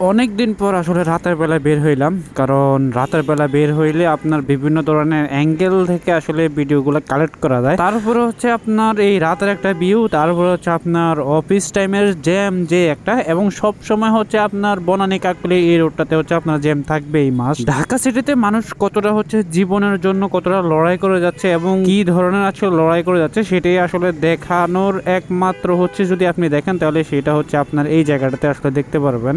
অনেক দিন পর আসলে রাতের বেলা বের হইলাম, কারণ রাতের বেলা বের হইলে আপনার বিভিন্ন ধরনের অ্যাঙ্গেল থেকে আসলে ভিডিওগুলো কালেক্ট করা যায়। তারপরে হচ্ছে আপনার এই রাতের একটা ভিউ তারপরে হচ্ছে আপনার অফিস টাইমের জ্যাম যে একটা, এবং সব সময় হচ্ছে আপনার বনানী কাকলি এই রোডটাতে হচ্ছে আপনার জ্যাম থাকবে এই মাস। ঢাকা সিটিতে মানুষ কতটা হচ্ছে জীবনের জন্য কতটা লড়াই করে যাচ্ছে এবং কি ধরনের আসলে লড়াই করে যাচ্ছে, সেটাই আসলে দেখানোর একমাত্র হচ্ছে যদি আপনি দেখেন, তাহলে সেটা হচ্ছে আপনার এই জায়গাটাতে আসলে দেখতে পারবেন।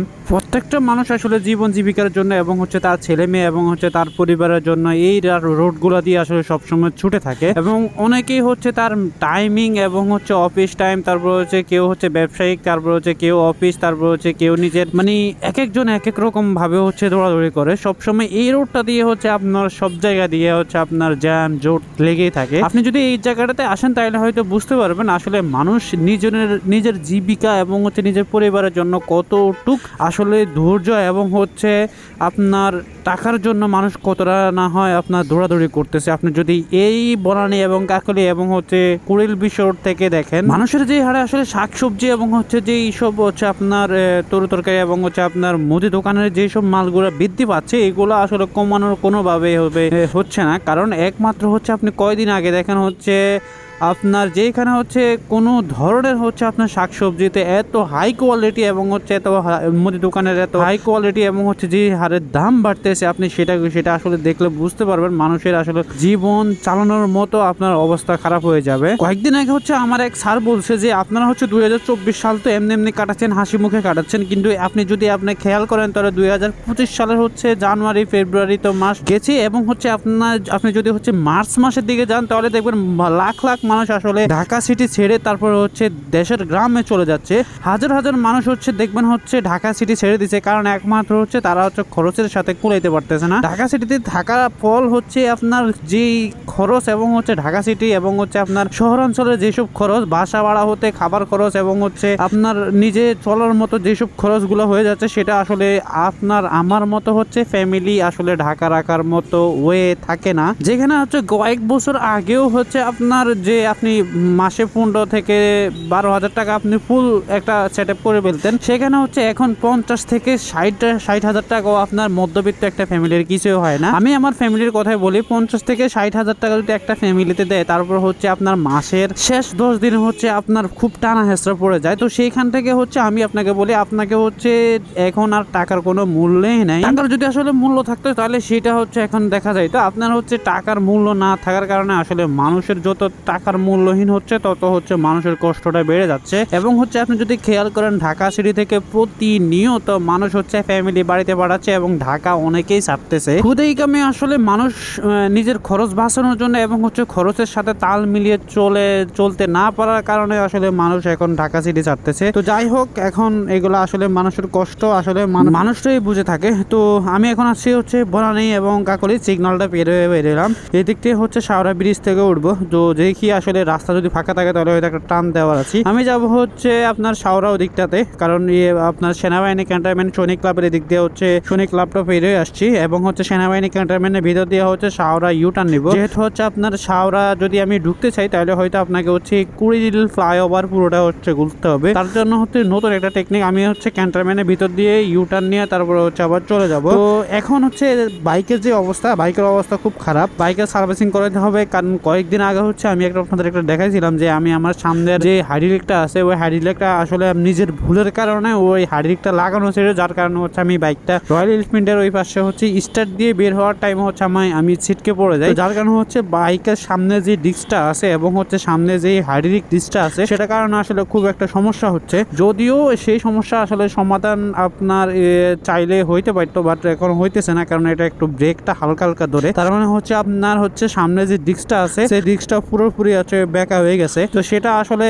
প্রত্যেকটা মানুষ আসলে জীবন জীবিকার জন্য এবং হচ্ছে তার ছেলে মেয়ে এবং হচ্ছে তার পরিবারের জন্য এই রোডগুলো দিয়ে আসলে সবসময় ছুটে থাকে। এবং অনেকেই হচ্ছে তার টাইমিং এবং হচ্ছে অফিস টাইম তারপর হচ্ছে কেউ হচ্ছে ব্যবসায়িক, তারপর হচ্ছে কেউ অফিস তারপর হচ্ছে কেউ নিজের মানে এক একজন এক এক রকম ভাবে হচ্ছে দৌড়াদৌড়ি করে। সবসময় এই রোডটা দিয়ে হচ্ছে আপনার সব জায়গা দিয়ে হচ্ছে আপনার জ্যাম জোট লেগেই থাকে। আপনি যদি এই জায়গাটাতে আসেন তাহলে হয়তো বুঝতে পারবেন আসলে মানুষ নিজের নিজের জীবিকা এবং হচ্ছে নিজের পরিবারের জন্য কতটুক আসলে ধৈর্য এবং হচ্ছে আপনার টাকার জন্য মানুষ কতটা না হয় আপনার দৌড়াদৌড়ি করতেছে। আপনি যদি এই বনানি এবং কাকলি এবং হচ্ছে কুড়িল বিশ্বর থেকে দেখেন, মানুষের যে হারে আসলে শাকসবজি এবং হচ্ছে যে সব হচ্ছে আপনার তরু তরকারি এবং হচ্ছে আপনার মুদি দোকানের যেসব মালগুলো বৃদ্ধি পাচ্ছে, এগুলো আসলে কমানোর কোনোভাবে হবে হচ্ছে না। কারণ একমাত্র হচ্ছে আপনি কয়দিন আগে দেখেন হচ্ছে আপনার যেখানে হচ্ছে কোনো ধরনের হচ্ছে আপনার শাকসবজিতে এত হাই কোয়ালিটি এবং হচ্ছে এত মুদি দোকানের এত হাই কোয়ালিটি এবং হচ্ছে যে হারে দাম বাড়তেছে, আপনি সেটা সেটা আসলে দেখলে বুঝতে পারবেন। মানুষের আসলে জীবন চালানোর মতো আপনার অবস্থা খারাপ হয়ে যাবে। কয়েকদিন আগে হচ্ছে আমার এক স্যার বলছে যে, আপনারা হচ্ছে দুই হাজার চব্বিশ সাল তো এমনি এমনি কাটাচ্ছেন, হাসি মুখে কাটাচ্ছেন। কিন্তু আপনি যদি আপনি খেয়াল করেন, তাহলে দুই হাজার পঁচিশ সালের হচ্ছে জানুয়ারি, ফেব্রুয়ারি তো মাস গেছে এবং হচ্ছে আপনার, আপনি যদি হচ্ছে মার্চ মাসের দিকে যান, তাহলে দেখবেন লাখ লাখ মানুষ আসলে ঢাকা সিটি ছেড়ে তারপর হচ্ছে দেশের গ্রামে চলে যাচ্ছে। হাজার হাজার মানুষ হচ্ছে দেখবেন হচ্ছে ঢাকা সিটি ছেড়ে দিচ্ছে কারণ একমাত্র হচ্ছে তারা হচ্ছে খরচের সাথে কুলাইতে পারতেছে না। ঢাকা সিটিতে থাকার ফল হচ্ছে আপনার যেই খরচ এবং হচ্ছে ঢাকা সিটি এবং হচ্ছে আপনার শহরাঞ্চলের যেসব খরচ, বাসা ভাড়া হতে, খাবার খরচ এবং হচ্ছে আপনার নিজে চলার মতো যেসব খরচগুলো হয়ে যাচ্ছে, সেটা আসলে আপনার আমার মতো হচ্ছে ফ্যামিলি আসলে ঢাকা রাখার মতো ওয়ে থাকে না। যেখানে হচ্ছে কয়েক বছর আগেও হচ্ছে আপনার যে আপনি মাসে পনেরো থেকে বারো হাজার টাকা আপনি ফুল একটা সেট করে ফেলতেন। সেখানে হচ্ছে এখন পঞ্চাশ থেকে ষাট ষাট হাজার টাকাও আপনার মধ্যবিত্ত একটা ফ্যামিলির কিছু হয় না। আমি আমার ফ্যামিলির কথাই বলি, পঞ্চাশ থেকে ষাট হাজার টাকা যদি একটা ফ্যামিলিতে দেয়, তারপর হচ্ছে আপনার মাসের শেষ দশ দিন হচ্ছে আপনার খুব টানা হেসরা পড়ে যায়। তো সেইখান থেকে হচ্ছে আমি আপনাকে বলি, আপনাকে হচ্ছে এখন আর টাকার কোনো মূল্যই নাই। টাকার যদি আসলে মূল্য থাকতো, তাহলে সেটা হচ্ছে এখন দেখা যায়। তো আপনার হচ্ছে টাকার মূল্য না থাকার কারণে আসলে মানুষের যত টাকার মূল্যহীন হচ্ছে, তত হচ্ছে মানুষের কষ্টটা বেড়ে যাচ্ছে। এবং হচ্ছে আপনি যদি খেয়াল করেন, ঢাকা সিটি থেকে প্রতিনিয়ত মানুষ হচ্ছে ফ্যামিলি বাড়িতে বাড়াচ্ছে এবং ঢাকা অনেকেই ছাড়তেছে। খুদেই কামে আসলে মানুষ নিজের খরচ বাঁচানোর জন্য এবং হচ্ছে খরচের সাথে তাল মিলিয়ে চলে, চলতে না পারার কারণে আসলে মানুষ এখন ঢাকা সিটি ছাড়তেছে। তো যাই হোক, এখন এগুলো আসলে মানুষের কষ্ট, আসলে মানু- মানুষটাই বুঝে থাকে। তো আমি এখন আসছি হচ্ছে বনানী এবং কাকলি সিগন্যালটা পেরে বেরোলাম এই দিক থেকে হচ্ছে সাউরা ব্রিজ থেকে উঠবো। তো দেখি আসলে রাস্তা যদি ফাঁকা থাকে তাহলে হয়তো একটা টান দেওয়ার আছে। আমি যাব হচ্ছে আপনার সাউরা দিকটাতে, কারণ ইয়ে আপনার সেনাবাহিনী ক্যান্টনমেন্ট সৈনিক ক্লাবের দিক দিয়ে হচ্ছে সৈনিক ক্লাবটা পেরিয়ে আসছি, এবং হচ্ছে সেনাবাহিনী ক্যান্টনমেন্টের ভিতর দিয়ে হচ্ছে সাউরা ইউটার্ন নিব। যেহেতু হচ্ছে আপনার সাউরা যদি আমি ঢুকতে চাই, তাহলে হয়তো আপনাকে হচ্ছে কুড়ি ফ্লাইওভার পুরোটা হচ্ছে ঘুরতে হবে। তার জন্য হচ্ছে নতুন একটা টেকনিক আমি হচ্ছে ক্যান্টনমেন্টের ভিতর দিয়ে ইউটার্ন নিয়ে তারপরে হচ্ছে আবার চলে যাব। তো এখন হচ্ছে বাইকের যে অবস্থা, বাইকের অবস্থা খুব খারাপ। বাইকের সার্ভিসিং করাতে হবে, কারণ কয়েকদিন আগে হচ্ছে আমি একটা আপনাদের একটা দেখাইছিলাম যে আমি আমার সামনের যে হাইড্রিকটা আছে, ওই হাইড্রিকটা আসলে নিজের ভুলের কারণে ওই হাইড্রিকটা লাগানো ছিল, যার কারণে হচ্ছে আমি বাইকটা রয়্যাল এনফিল্ডের ওই পাশে হচ্ছে স্টার্ট দিয়ে বের হওয়ার টাইম হচ্ছে আমি আমি ছিটকে পড়ে যাই। যার কারণে হচ্ছে বাইকের সামনে যে ডিস্কটা আছে এবং হচ্ছে সামনে যে হাইড্রিক ডিস্কটা আছে, সেটা কারণে আসলে খুব একটা সমস্যা হচ্ছে। যদিও সেই সমস্যা আসলে সমাধান আপনার চাইলে হইতে পারতো বাট এখন হইতেছে না, কারণ এটা একটু ব্রেকটা হালকা হালকা ধরে। তার মানে হচ্ছে আপনার হচ্ছে সামনে যে ডিস্কটা আছে, সেই ডিস্কটা পুরোপুরি আছে বেঁকা হয়ে গেছে। তো সেটা আসলে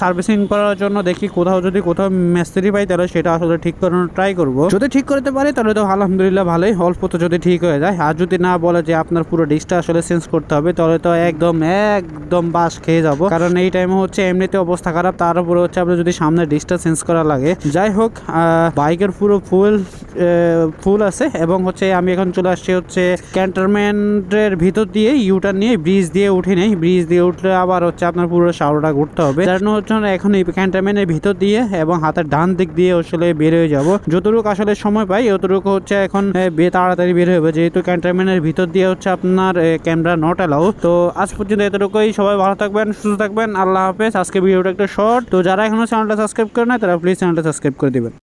সার্ভিসিং করার জন্য দেখি কোথাও যদি কোথাও মিস্ত্রি পাই, তাহলে সেটা আসলে ঠিক করানোর ট্রাই করব। যদি ঠিক করতে পারি, তাহলে তো আলহামদুলিল্লাহ ভালোই অল্প তো যদি ঠিক হয়ে যায়। আর যদি না বলে যে আপনার পুরো ডিস্কটা আসলে চেঞ্জ করতে হবে, তাহলে তো একদম একদম বাস খেয়ে যাব। কারণ এই টাইমে হচ্ছে এমনিতে অবস্থা খারাপ, তার উপরে হচ্ছে আপনার যদি সামনে ডিস্কটা চেঞ্জ করা লাগে। যাই হোক বাইকের পুরো ফুয়েল ফুল আছে এবং হচ্ছে আমি এখন চলে আসছি হচ্ছে ক্যান্টনমেন্টের ভিতর দিয়ে ইউটার নিয়ে ব্রিজ দিয়ে উঠে নেই। ব্রিজ দিয়ে উঠলে আবার হচ্ছে আপনার পুরো শাওটা ঘুরতে হবে। যার হচ্ছে এখন এই ক্যান্টনমেন্টের ভিতর দিয়ে এবং হাতের ডান দিক দিয়ে আসলে বের হয়ে যাব। যতটুকু আসলে সময় পাই, অতটুকু হচ্ছে এখন তাড়াতাড়ি বের হবে যেহেতু ক্যান্টনমেন্টের ভিতর দিয়ে হচ্ছে আপনার ক্যামেরা নট অ্যালাউ তো আজ পর্যন্ত এতটুকুই। সবাই ভালো থাকবেন, সুস্থ থাকবেন। আল্লাহ হাফেজ। আজকে ভিডিওটা একটু শর্ট তো যারা এখনও চ্যানেলটা সাবস্ক্রাইব করে না তারা প্লিজ চ্যানেলটা সাবস্ক্রাইব করে দিবেন।